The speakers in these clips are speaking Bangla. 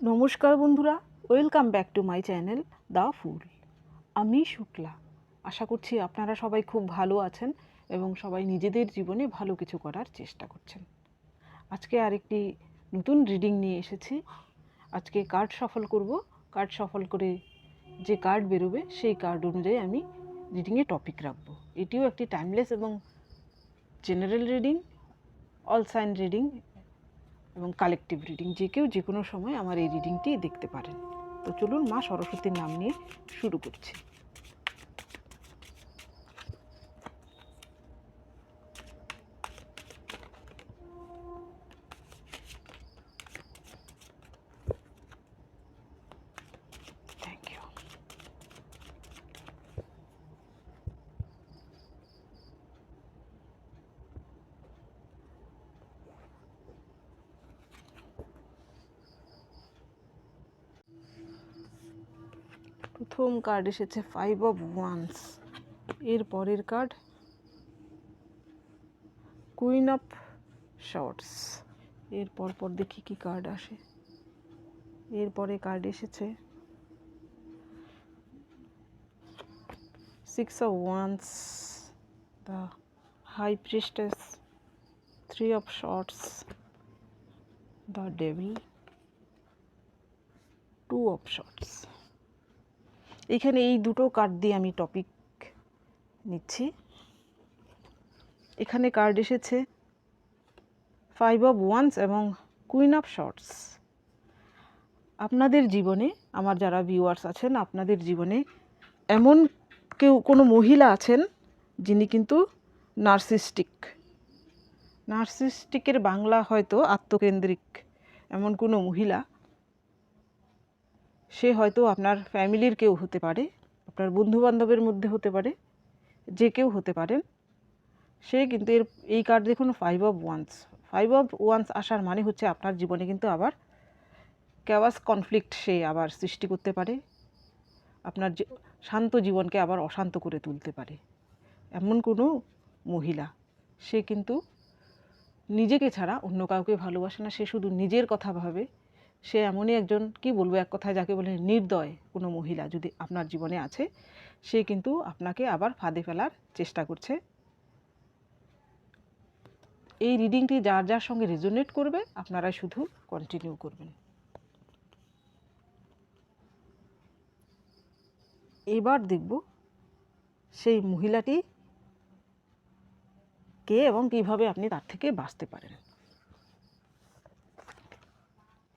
নমস্কার বন্ধুরা, welcome back to my channel the fool. আমি শুক্লা। আশা করছি আপনারা সবাই খুব ভালো আছেন এবং সবাই নিজেদের জীবনে ভালো কিছু করার চেষ্টা করছেন। আজকে আরেকটি নতুন রিডিং নিয়ে এসেছি। আজকে কার্ড সফল করব। কার্ড সফল করে যে কার্ড বেরোবে, সেই কার্ড অনুযায়ী আমি রিডিংয়ে টপিক রাখব। এটিও একটি টাইমলেস এবং general reading, all sign reading এবং কালেকটিভ রিডিং যে কেউ যে কোনো সময় আমার এই রিডিংটি দেখতে পারেন। তো চলুন মা সরস্বতীর নাম নিয়ে শুরু করছি থ্যাংক ইউ প্রথম কার্ড এসেছে ফাইভ অফ ওয়ান্স এর পরের কার্ড কুইন অফ শর্টস এর পর দেখি কি কার্ড আসে। এরপরে কার্ড এসেছে six of wands the high priestess three of swords the devil two of swords এখানে এই দুটো কার্ড দিয়ে আমি টপিক নিচ্ছি। এখানে কার্ড এসেছে ফাইভ অফ ওয়ান্স এবং কুইন অফ শর্টস আপনাদের জীবনে, আমার যারা ভিউয়ার্স আছেন, আপনাদের জীবনে এমন কেউ, কোনো মহিলা আছেন যিনি কিন্তু নার্সিস্টিক নার্সিস্টিকের বাংলা হয়তো আত্মকেন্দ্রিক, এমন কোনো মহিলা সে হয়তো আপনার ফ্যামিলির কেউ হতে পারে, আপনার বন্ধু বান্ধবের মধ্যে হতে পারে, যে কেউ হতে পারেন। সে কিন্তু এর, এই কার্ড দেখুন five of wands five of wands আসার মানে হচ্ছে আপনার জীবনে কিন্তু আবার ক্যাওয়াস কনফ্লিক্ট সে আবার সৃষ্টি করতে পারে। আপনার শান্ত জীবনকে আবার অশান্ত করে তুলতে পারে। এমন কোনো মহিলা, সে কিন্তু নিজেকে ছাড়া অন্য কাউকে ভালোবাসে না, সে শুধু নিজের কথা ভাবে। সে এমনই একজন, কি বলব, এক কথায় যাকে বলে নির্দয় কোনো মহিলা যদি আপনার জীবনে আছে, সে কিন্তু আপনাকে আবার ফাঁদে ফেলার চেষ্টা করছে। এই রিডিংটি যার যার সঙ্গে রেজোনেট করবে আপনারা শুধু কন্টিনিউ করবেন। এবার দেখব সেই মহিলাটি কে এবং কীভাবে আপনি তার থেকে বাঁচতে পারেন।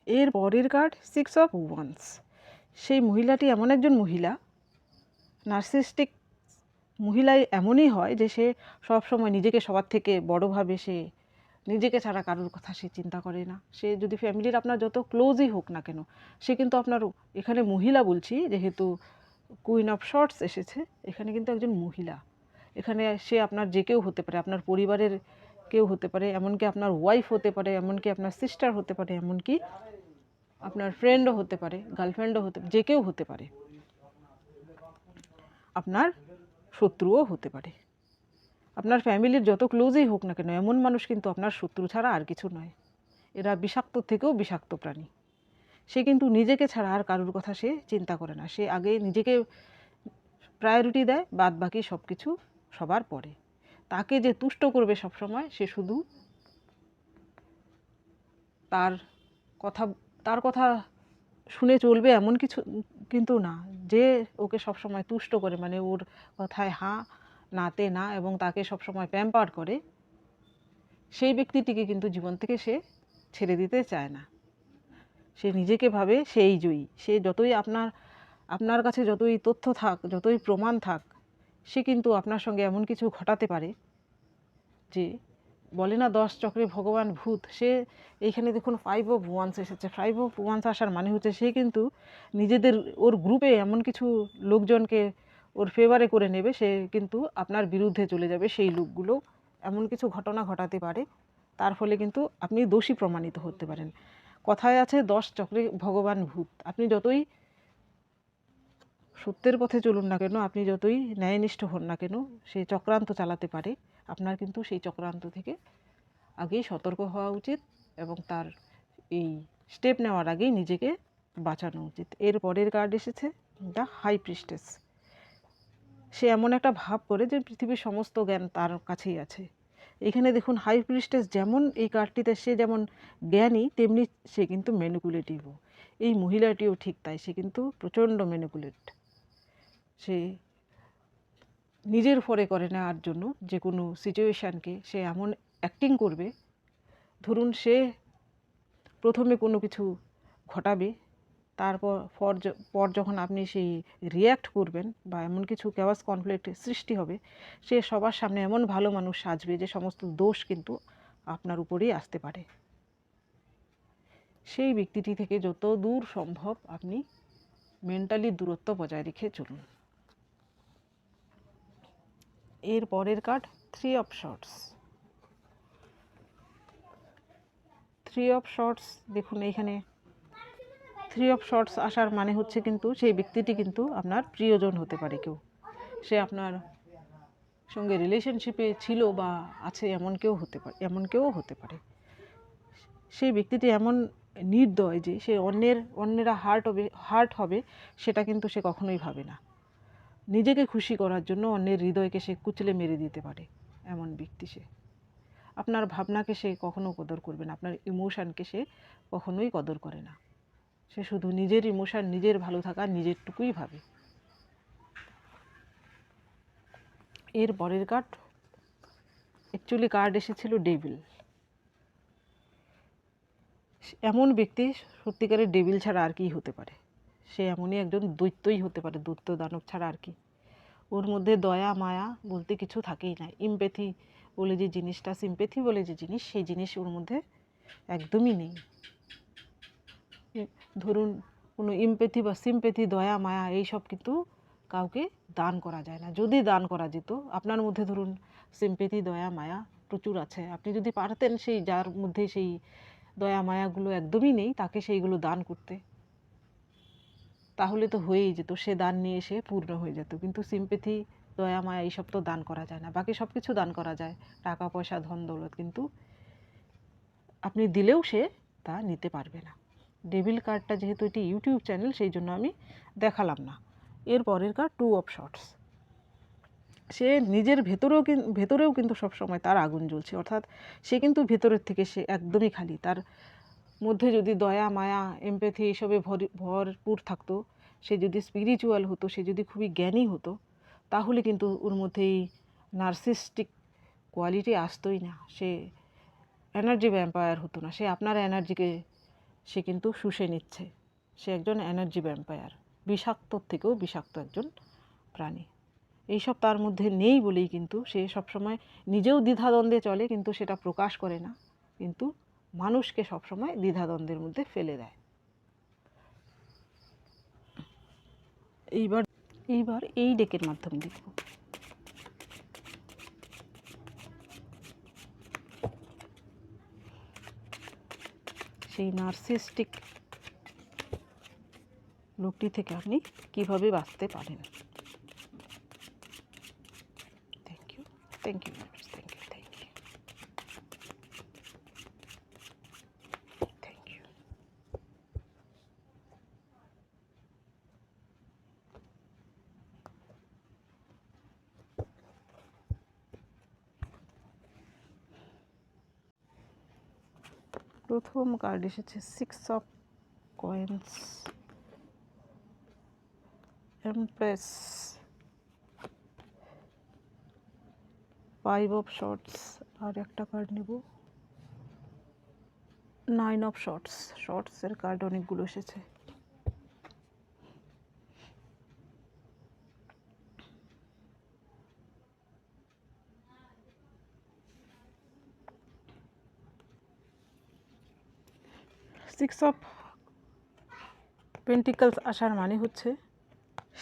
এর পরের কার্ড সিক্স অফ ওয়ান্স। সেই মহিলাটি এমন একজন মহিলা, নার্সিস্টিক মহিলাই এমনই হয় যে সে সবসময় নিজেকে সবার থেকে বড়োভাবে সে নিজেকে ছাড়া কারোর কথা সে চিন্তা করে না। সে যদি ফ্যামিলির আপনার যত ক্লোজই হোক না কেন, সে কিন্তু আপনার এখানে মহিলা বলছি, যেহেতু কুইন অফ শর্টস এসেছে, এখানে কিন্তু একজন মহিলা। এখানে সে আপনার যে কেউ হতে পারে, আপনার পরিবারের কেউ হতে পারে, এমনকি আপনার ওয়াইফ হতে পারে, এমনকি আপনার সিস্টার হতে পারে, এমনকি আপনার ফ্রেন্ডও হতে পারে গার্লফ্রেন্ডও হতে যে কেউ হতে পারে। আপনার শত্রুও হতে পারে। আপনার ফ্যামিলির যত ক্লোজই হোক না কেন, এমন মানুষ কিন্তু আপনার শত্রু ছাড়া আর কিছু নয়। এরা বিষাক্ত থেকেও বিষাক্ত প্রাণী। সে কিন্তু নিজেকে ছাড়া আর কারোর কথা সে চিন্তা করে না। সে আগে নিজেকে প্রায়োরিটি দেয় বাদ বাকি সব কিছু সবার পরে। তাকে যে তুষ্ট করবে সবসময়, সে শুধু তার কথা তার কথা শুনে চলবে এমন কিছু কিন্তু না। যে ওকে সবসময় তুষ্ট করে মানে ওর কথায় হাঁ, নাতে না এবং তাকে সবসময় প্যাম্পার করে, সেই ব্যক্তিটিকে কিন্তু জীবন থেকে সে ছেড়ে দিতে চায় না। সে নিজেকে ভাবে সেই জয়ী। সে যতই আপনার আপনার কাছে যতই তথ্য থাক, যতই প্রমাণ থাক, সে কিন্তু আপনার সঙ্গে এমন কিছু ঘটাতে পারে যে বলে না, দশ চক্রে ভগবান ভূত। সে এইখানে দেখুন ফাইভ অফ ওয়ান্স এসেছে। ফাইভ অফ ওয়ান্স আসার মানে হচ্ছে সে কিন্তু নিজেদের ওর গ্রুপে এমন কিছু লোকজনকে ওর ফেভারে করে নেবে, সে কিন্তু আপনার বিরুদ্ধে চলে যাবে। সেই লোকগুলো এমন কিছু ঘটনা ঘটাতে পারে, তার ফলে কিন্তু আপনি দোষী প্রমাণিত হতে পারেন। কথায় আছে, দশ চক্রে ভগবান ভূত। আপনি যতই সত্যের পথে চলুন না কেন, আপনি যতই ন্যায়নিষ্ঠ হন না কেন, সে চক্রান্ত চালাতে পারে। আপনার কিন্তু সেই চক্রান্ত থেকে আগেই সতর্ক হওয়া উচিত এবং তার এই স্টেপ নেওয়ার আগেই নিজেকে বাঁচানো উচিত। এর পরের কার্ড এসেছে দ্য হাই প্রিস্টেস সে এমন একটা ভাব করে যে পৃথিবীর সমস্ত জ্ঞান তার কাছেই আছে। এখানে দেখুন হাই প্রিস্টেস যেমন এই কার্ডটিতে সে যেমন জ্ঞানী, তেমনি সে কিন্তু ম্যানিপুলেটিভও এই মহিলাটিও ঠিক তাই, সে কিন্তু প্রচণ্ড ম্যানিপুলেট সে নিজের ফরে করে নেওয়ার জন্য যে কোনো সিচুয়েশানকে সে এমন অ্যাক্টিং করবে, ধরুন সে প্রথমে কোনো কিছু ঘটাবে, তারপর পর পর যখন আপনি সেই রিয়্যাক্ট করবেন বা এমন কিছু ক্যাওয়াস কনফ্লিক্ট সৃষ্টি হবে, সে সবার সামনে এমন ভালো মানুষ সাজবে যে সমস্ত দোষ কিন্তু আপনার উপরেই আসতে পারে। সেই ব্যক্তিটি থেকে যত দূর সম্ভব আপনি মেন্টালি দূরত্ব বজায় রেখে চলুন। এর পরের card three of swords three of swords দেখুন এইখানে থ্রি অফ শর্টস আসার মানে হচ্ছে কিন্তু সেই ব্যক্তিটি কিন্তু আপনার প্রিয়জন হতে পারে কেউ। সে আপনার সঙ্গে রিলেশনশিপে ছিল বা আছে এমন কেউ হতে পারে, এমন কেউ হতে পারে। সেই ব্যক্তিটি এমন নির্দয় যে সে অন্যের, অন্যেরা হার্ট হবে হার্ট হবে, সেটা কিন্তু সে কখনোই ভাবে না। নিজেকে খুশি করার জন্য অন্যের হৃদয়কে সে কুচলে মেরে দিতে পারে, এমন ব্যক্তি সে। আপনার ভাবনাকে সে কখনো কদর করবে না, আপনার ইমোশানকে সে কখনোই কদর করে না। সে শুধু নিজের ইমোশান নিজের ভালো থাকা, নিজেরটুকুই ভাবে। এর পরের কার্ড অ্যাকচুয়ালি কার্ড এসেছিল ডেভিল এমন ব্যক্তি সত্যিকারের ডেভিল ছাড়া আর কি হতে পারে? সে এমনই একজন দৈত্যই হতে পারে, দৈত্য দানব ছাড়া আর কি। ওর মধ্যে দয়া, মায়া বলতে কিছু থাকেই না। ইমপ্যাথি বলে যে জিনিসটা সিম্পেথি বলে যে জিনিস, সেই জিনিস ওর মধ্যে একদমই নেই। ধরুন, কোনো ইমপ্যাথি বা সিম্পেথি দয়া, মায়া এইসব কিন্তু কাউকে দান করা যায় না। যদি দান করা যেত, আপনার মধ্যে ধরুন সিম্পেথি দয়া, মায়া প্রচুর আছে। আপনি যদি পারতেন সেই, যার মধ্যে সেই দয়া, মায়াগুলো একদমই নেই, তাকে সেইগুলো দান করতে। তাহলে তো হয়েই যেত, সে দান নিয়ে এসে পূর্ণ হয়ে যেত। কিন্তু সিম্পেথি দয়া, মায়া এইসব তো দান করা যায় না। বাকি সব কিছু দান করা যায়, টাকা, পয়সা, ধন, দৌলত। কিন্তু আপনি দিলেও সে তা নিতে পারবে না। ডেভিল কার্ডটা যেহেতু এটি ইউটিউব চ্যানেল সেই জন্য আমি দেখালাম না। এর পরের কার্ড টু অফ শর্টস সে নিজের ভেতরেও ভেতরেও কিন্তু সবসময় তার আগুন জ্বলছে। অর্থাৎ সে কিন্তু ভেতরের থেকে সে একদমই খালি। তার মধ্যে যদি দয়া, মায়া এমপ্যাথি এইসবে ভরি- ভরপুর থাকতো, সে যদি স্পিরিচুয়াল হতো, সে যদি খুবই জ্ঞানী হতো, তাহলে কিন্তু ওর মধ্যে এই নার্সিস্টিক কোয়ালিটি আসতোই না। সে এনার্জি ভ্যাম্পায়ার হতো না। সে আপনার এনার্জিকে সে কিন্তু শুষে নিচ্ছে। সে একজন এনার্জি ভ্যাম্পায়ার বিষাক্তর থেকেও বিষাক্ত একজন প্রাণী। এইসব তার মধ্যে নেই বলেই কিন্তু সে সবসময় নিজেও দ্বিধাদ্বন্দ্বে চলে, কিন্তু সেটা প্রকাশ করে না। কিন্তু মানুষকে সবসময় দ্বিধাদ্বন্দ্বের মধ্যে ফেলে দেয়। এইবার এইবার এই ডেকের মাধ্যমে দেখব। সেই নার্সিস্টিক লোকটি থেকে আপনি কীভাবে বাঁচতে পারেন? Thank you thank you thank you thank you প্রথম কার্ড এসেছে six of coins empress five of swords আর একটা কার্ড নেব। নাইন অফ শর্টস শর্টসের কার্ড অনেকগুলো এসেছে। সিক্স অফ পেন্টিকলস আসার মানে হচ্ছে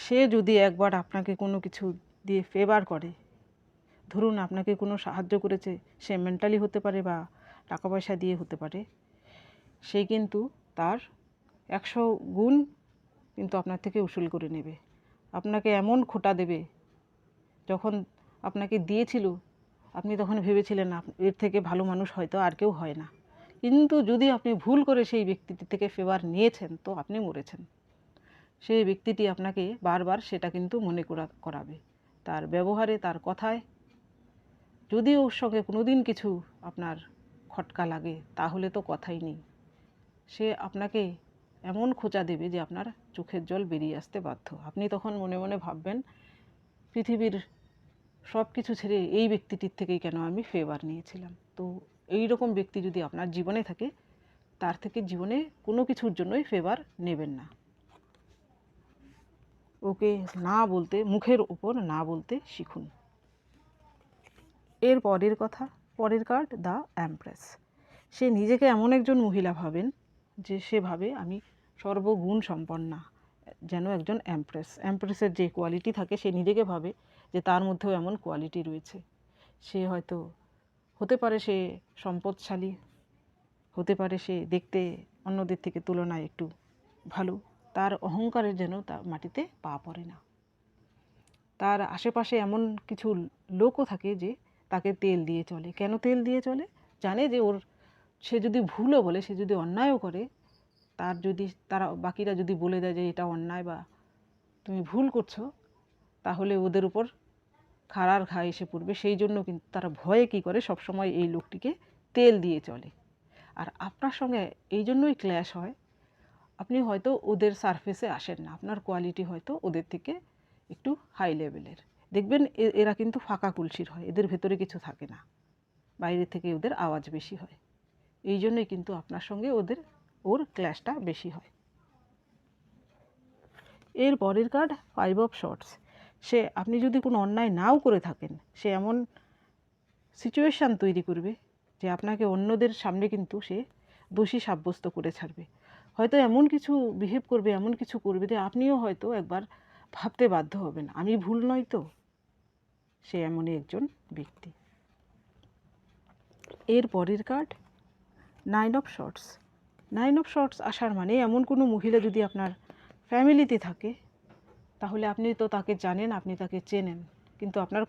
সে যদি একবার আপনাকে কোনো কিছু দিয়ে ফেভার করে, ধরুন আপনাকে কোনো সাহায্য করেছে, সে মেন্টালি হতে পারে বা টাকা পয়সা দিয়ে হতে পারে, সে কিন্তু তার একশো গুণ কিন্তু আপনার থেকে উসুল করে নেবে। আপনাকে এমন খোটা দেবে, যখন আপনাকে দিয়েছিল, আপনি তখন ভেবেছিলেন এর থেকে ভালো মানুষ হয়তো আর কেউ হয় না। কিন্তু যদি আপনি ভুল করে সেই ব্যক্তিটি থেকে ফেভার নিয়েছেন, তো আপনি মরেছেন। সেই ব্যক্তিটি আপনাকে বারবার সেটা কিন্তু মনে করা, করাবে। তার ব্যবহারে, তার কথায় যদি ওর সঙ্গে কোনো দিন কিছু আপনার খটকা লাগে, তাহলে তো কথাই নেই। সে আপনাকে এমন খোঁচা দেবে যে আপনার চোখের জল বেরিয়ে আসতে বাধ্য। আপনি তখন মনে মনে ভাববেন, পৃথিবীর সব কিছু ছেড়ে এই ব্যক্তিটির থেকেই কেন আমি ফেভার নিয়েছিলাম? তো এই রকম ব্যক্তি যদি আপনার জীবনে থাকে, তার থেকে জীবনে কোনো কিছুর জন্যই ফেভার নেবেন না। ওকে না বলতে, মুখের উপর না বলতে শিখুন। এর পরের কথা, পরের কার্ড দ্য অ্যাম্প্রেস সে নিজেকে এমন একজন মহিলা ভাবেন, যে সে ভাবে আমি সর্বগুণ সম্পন্না, যেন একজন অ্যাম্প্রেস অ্যাম্প্রেসের যে কোয়ালিটি থাকে, সে নিজেকে ভাবে যে তার মধ্যেও এমন কোয়ালিটি রয়েছে। সে হয়তো হতে পারে সে সম্পদশালী, হতে পারে সে দেখতে অন্যদের থেকে তুলনায় একটু ভালো। তার অহংকারের যেন তার মাটিতে পা পড়ে না। তার আশেপাশে এমন কিছু লোকও থাকে যে তাকে তেল দিয়ে চলে। কেন তেল দিয়ে চলে? জানে যে ওর, সে যদি ভুলও বলে, সে যদি অন্যায়ও করে, তার যদি, তারা বাকিরা যদি বলে দেয় যে এটা অন্যায় বা তুমি ভুল করছ, তাহলে ওদের উপর খাড়ার ঘা এসে পড়বে, সেই জন্য কিন্তু তারা ভয়ে কী করে? সবসময় এই লোকটিকে তেল দিয়ে চলে। আর আপনার সঙ্গে এই জন্যই ক্ল্যাশ হয়, আপনি হয়তো ওদের সারফেসে আসেন না, আপনার কোয়ালিটি হয়তো ওদের থেকে একটু হাই লেভেলের দেখবেন এরা কিন্তু ফাঁকা কুলসির হয়, এদের ভেতরে কিছু থাকে না, বাইরে থেকে ওদের আওয়াজ বেশি হয়। এই জন্যই কিন্তু আপনার সঙ্গে ওদের, ওর ক্ল্যাশটা বেশি হয়। এর পরের কার্ড ফাইভ অফ শর্টস সে, আপনি যদি কোনো অন্যায় নাও করে থাকেন, সে এমন সিচুয়েশান তৈরি করবে যে আপনাকে অন্যদের সামনে কিন্তু সে দোষী সাব্যস্ত করে ছাড়বে। হয়তো এমন কিছু বিহেভ করবে, এমন কিছু করবে যে আপনিও হয়তো একবার ভাবতে বাধ্য হবেন। আমি ভুল নয় তো। সে এমনই একজন ব্যক্তি। এর পরের card nine of swords nine of swords আসার মানে এমন কোনো মহিলা যদি আপনার ফ্যামিলিতে থাকে তাহলে আপনি তো তাকে জানেন, আপনি তাকে চেনেন। কিন্তু আপনার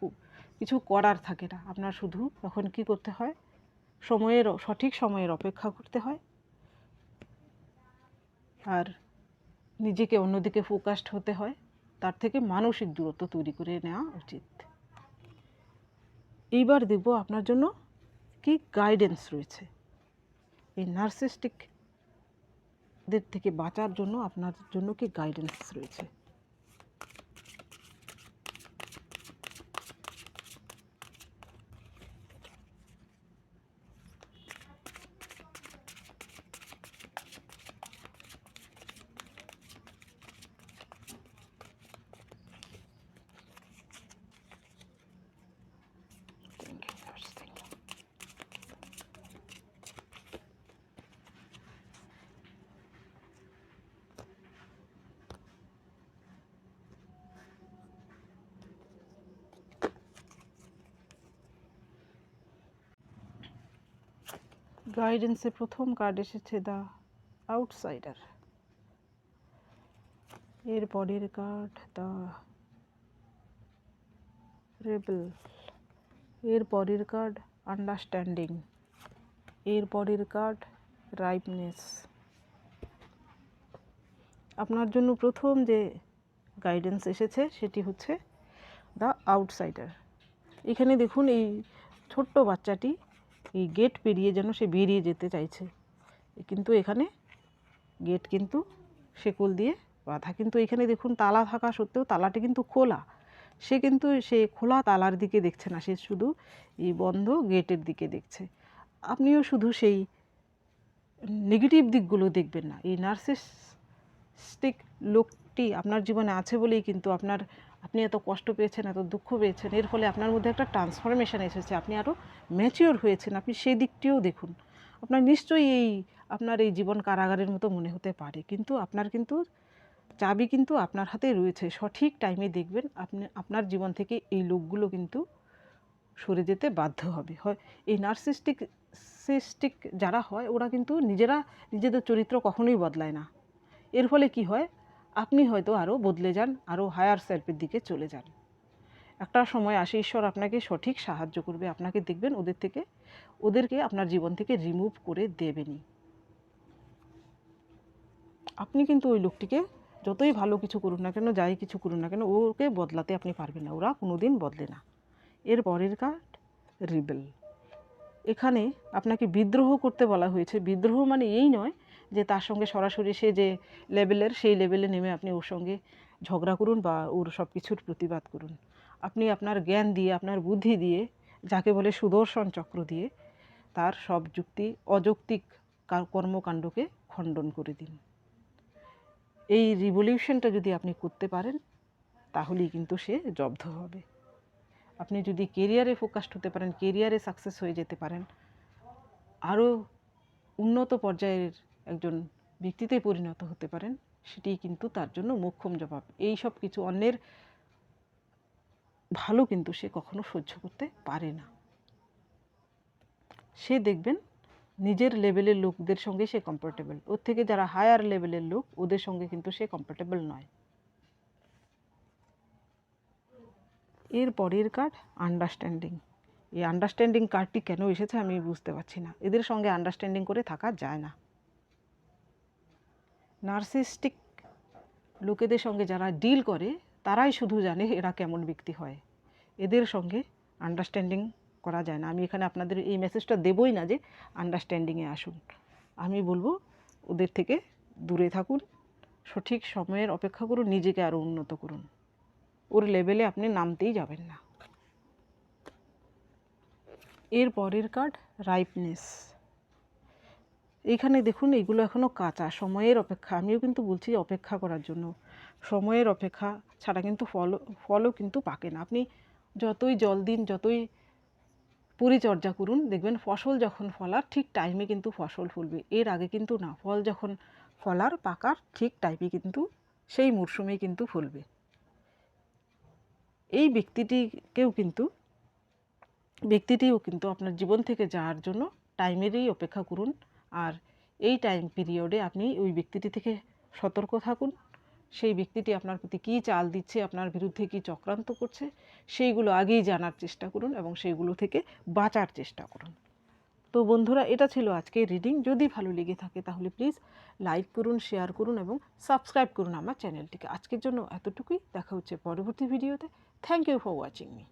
কিছু করার থাকে না। আপনার শুধু তখন কি করতে হয়? সময়ের সঠিক সময়ের অপেক্ষা করতে হয়। আর নিজেকে অন্যদিকে ফোকাসড হতে হয়। তার থেকে মানসিক দূরত্ব তৈরি করে নেওয়া উচিত। এইবার দেখব আপনার জন্য কি গাইডেন্স রয়েছে। এই নার্সিস্টিকদের থেকে বাঁচার জন্য আপনার জন্য কি গাইডেন্স রয়েছে। গাইডেন্সে প্রথম কার্ড এসেছে দ্য আউটসাইডার এর পরের কার্ড দ্য রেবেল এর পরের কার্ড আন্ডারস্ট্যান্ডিং এর পরের কার্ড রাইপনেস আপনার জন্য প্রথম যে গাইডেন্স এসেছে সেটি হচ্ছে দ্য আউটসাইডার এখানে দেখুন এই ছোট্ট বাচ্চাটি এই গেট পেরিয়ে যেন সে বেরিয়ে যেতে চাইছে। কিন্তু এখানে গেট কিন্তু শেকল দিয়ে বাঁধা। কিন্তু এখানে দেখুন তালা থাকা সত্ত্বেও তালাটি কিন্তু খোলা। সে কিন্তু সে খোলা তালার দিকে দেখছে না, সে শুধু এই বন্ধ গেটের দিকে দেখছে। আপনিও শুধু সেই নেগেটিভ দিকগুলো দেখবেন না। এই নার্সিস্টিক লোকটি আপনার জীবনে আছে বলেই কিন্তু আপনার আপনি এত কষ্ট পেয়েছেন, এত দুঃখ পেয়েছেন, এর ফলে আপনার মধ্যে একটা ট্রান্সফরমেশন এসেছে। আপনি আরও ম্যাচিওর হয়েছেন, আপনি সেই দিকটিও দেখুন। আপনার নিশ্চয়ই এই, আপনার এই জীবন কারাগারের মতো মনে হতে পারে, কিন্তু আপনার কিন্তু চাবি কিন্তু আপনার হাতে রয়েছে। সঠিক টাইমে দেখবেন আপনি, আপনার জীবন থেকে এই লোকগুলো কিন্তু সরে যেতে বাধ্য হবে। হয়, এই নার্সিস্টিক সিস্টিক যারা হয়, ওরা কিন্তু নিজেরা, নিজেদের চরিত্র কখনোই বদলায় না। এর ফলে কি হয় আপনি হয়তো আরও বদলে যান আরও হায়ার সেলফের দিকে চলে যান। একটা সময় আসে, ঈশ্বর আপনাকে সঠিক সাহায্য করবে, আপনাকে দেখবেন ওদের থেকে, ওদেরকে আপনার জীবন থেকে রিমুভ করে দেবেনই। আপনি কিন্তু ওই লোকটিকে যতই ভালো কিছু করুন না কেন, যাই কিছু করুন না কেন, ওকে বদলাতে আপনি পারবেন না, ওরা কোনো দিন বদলে না। এর পরের কার্ড রিবেল এখানে আপনাকে বিদ্রোহ করতে বলা হয়েছে। বিদ্রোহ মানে এই নয় যে তার সঙ্গে সরাসরি সে যে লেভেলের, সেই লেভেলে নেমে আপনি ওর সঙ্গে ঝগড়া করুন বা ওর সব কিছুর প্রতিবাদ করুন। আপনি আপনার জ্ঞান দিয়ে, আপনার বুদ্ধি দিয়ে, যাকে বলে সুদর্শন চক্র দিয়ে তার সব যুক্তি, অযৌক্তিক কর্মকাণ্ডকে খণ্ডন করে দিন। এই রিভলিউশনটা যদি আপনি করতে পারেন, তাহলেই কিন্তু সে জব্দ হবে। আপনি যদি কেরিয়ারে ফোকাসড হতে পারেন কেরিয়ারে সাকসেস হয়ে যেতে পারেন, আরও উন্নত পর্যায়ের একজন ব্যক্তিতে পরিণত হতে পারেন, সেটি কিন্তু তার জন্য মোক্ষম জবাব। এই সব কিছু অন্যের ভালো কিন্তু সে কখনো সহ্য করতে পারে না। সে দেখবেন, নিজের লেভেলের লোকদের সঙ্গে সে কমফোর্টেবল ওর থেকে যারা হায়ার লেভেলের লোক, ওদের সঙ্গে কিন্তু সে কমফোর্টেবল নয়। এর পরের কার্ড আন্ডারস্ট্যান্ডিং এই আন্ডারস্ট্যান্ডিং কার্ডটি কেন এসেছে আমি বুঝতে পারছি না। এদের সঙ্গে আন্ডারস্ট্যান্ডিং করে থাকা যায় না। নার্সিস্টিক লোকেদের সঙ্গে যারা ডিল করে, তারাই শুধু জানে এরা কেমন ব্যক্তি হয়। এদের সঙ্গে আন্ডারস্ট্যান্ডিং করা যায় না। আমি এখানে আপনাদের এই মেসেজটা দেবই না যে আন্ডারস্ট্যান্ডিংয়ে আসুন। আমি বলব, ওদের থেকে দূরে থাকুন, সঠিক সময়ের অপেক্ষা করুন, নিজেকে আরও উন্নত করুন। ওর লেভেলে আপনি নামতেই যাবেন না। এর পরের কার্ড রাইপনেস এইখানে দেখুন, এগুলো এখনও কাঁচা। সময়ের অপেক্ষা। আমিও কিন্তু বলছি অপেক্ষা করার জন্য। সময়ের অপেক্ষা ছাড়া কিন্তু ফল, ফলও কিন্তু পাকে না। আপনি যতই জল দিন, যতই পরিচর্যা করুন, দেখবেন ফসল যখন ফলার, ঠিক টাইমে কিন্তু ফসল ফলবে। এর আগে কিন্তু না, ফল যখন ফলার, পাকার, ঠিক টাইমে কিন্তু সেই মরশুমে কিন্তু ফলবে। এই ব্যক্তিটিকেও কিন্তু, ব্যক্তিটিও কিন্তু আপনার জীবন থেকে যাওয়ার জন্য টাইমেরই অপেক্ষা করুন। আর এই টাইম পিরিয়ডে আপনি ওই ব্যক্তিটি থেকে সতর্ক থাকুন। সেই ব্যক্তিটি আপনার প্রতি কী চাল দিচ্ছে, আপনার বিরুদ্ধে কী চক্রান্ত করছে, সেইগুলো আগেই জানার চেষ্টা করুন এবং সেইগুলো থেকে বাঁচার চেষ্টা করুন। তো বন্ধুরা, এটা ছিল আজকে রিডিং যদি ভালো লেগে থাকে তাহলে প্লিজ লাইক করুন শেয়ার করুন এবং সাবস্ক্রাইব করুন আমার চ্যানেলটিকে আজকের জন্য এতটুকুই। দেখা হচ্ছে পরবর্তী ভিডিওতে thank you for watching me